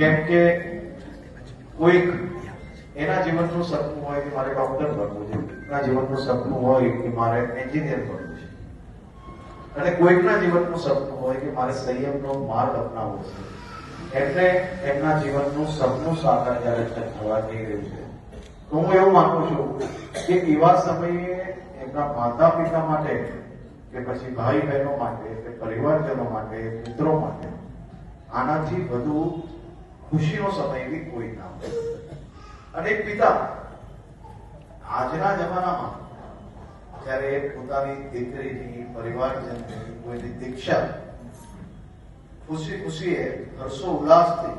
કેમ કે કોઈક એના જીવનનું સપનું હોય કે મારે ડોક્ટર બનવું છે, એના જીવનનું સપનું હોય કે મારે એન્જિનિયર બનવું છે. અને કોઈકના જીવનનું સપનું હોય કે મારે સંયમનો માર્ગ અપનાવવો છે. એટલે એમના જીવનનું સપનું સાકાર જયારે થવા જઈ રહ્યું છે. તો હું એવું માનું છું કે એવા સમયે એમના માતા પિતા માટે કે પછી ભાઈ બહેનો માટે કે પરિવારજનો માટે, મિત્રો માટે આનાથી વધુ ખુશીનો સમય બી કોઈ ના અને પિતા, આજના જમાનામાં જ્યારે પોતાની દીકરીની પરિવારજનની કોઈની દીક્ષા ખુશી ખુશીએ હર્ષો ઉલ્લાસથી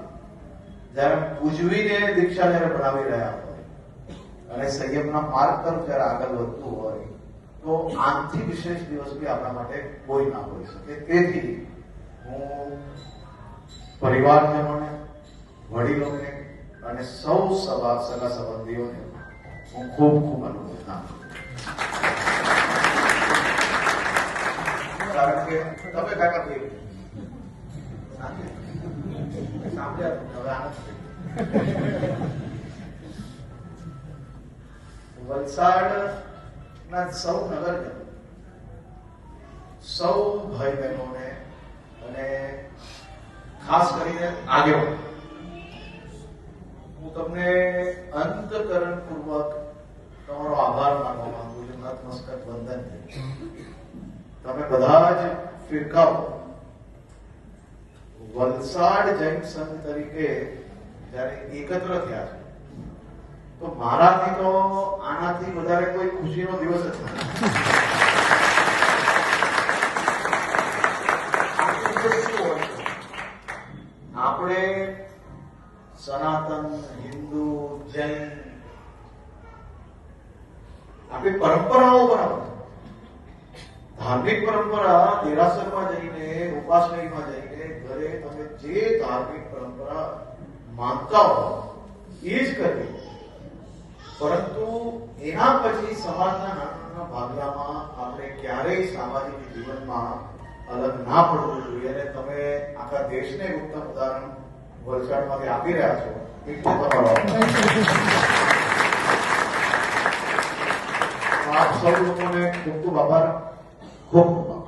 જ્યારે પૂજવીને દીક્ષા જ્યારે બનાવી રહ્યા હોય અને સંયમના માર્ગ તરફ જ્યારે આગળ વધતું હોય, તો આનથી વિશેષ દિવસ બી આપણા માટે કોઈ ના હોઈ શકે. તેથી હું પરિવારજનોને વડીલોને અને સૌ સભા સગા સંબંધીઓને હું ખૂબ ખૂબ અનુમોદના આપું છું. કારણ કે તમે કાકા ભાઈ સાંભળ્યા હવે આનંદ થયો. વલસાડ ના સૌ નગરજનો સૌ ભાઈ બહેનોને અને ખાસ કરીને આગેવાનો તમને અંતકરણ પૂર્વક તમારો આભાર માનવા માંગુ છું. નતમસ્તક વંદન તમે બધા જ ફિરકાઓ. વલસાડ જૈન સંઘ તરીકે જ્યારે એકત્ર થયા છે, તો મારાથી તો આનાથી વધારે કોઈ ખુશીનો દિવસ જ નથી. આપણે સનાતન હિન્દુ જૈન આપણી પરંપરાઓ બરાબર છે. ધાર્મિક પરંપરા દેરાસરમાં જઈને ઉપાસનીમાં જઈને ઘરે તમે જે ધાર્મિક પરંપરા માનતા હો એ જ કરવી પરંતુ એના પછી સમાજના નાના નાના ભાગલામાં આપણે ક્યારેય સામાજિક જીવનમાં અલગ ના પડવું જોઈએ અને તમે આખા દેશને એક ઉત્તમ ઉદાહરણ વલસાડમાંથી આપી રહ્યા છો એટલું તમારો. આપ સૌ લોકોને ખૂબ ખૂબ આભાર ખૂબ ખૂબ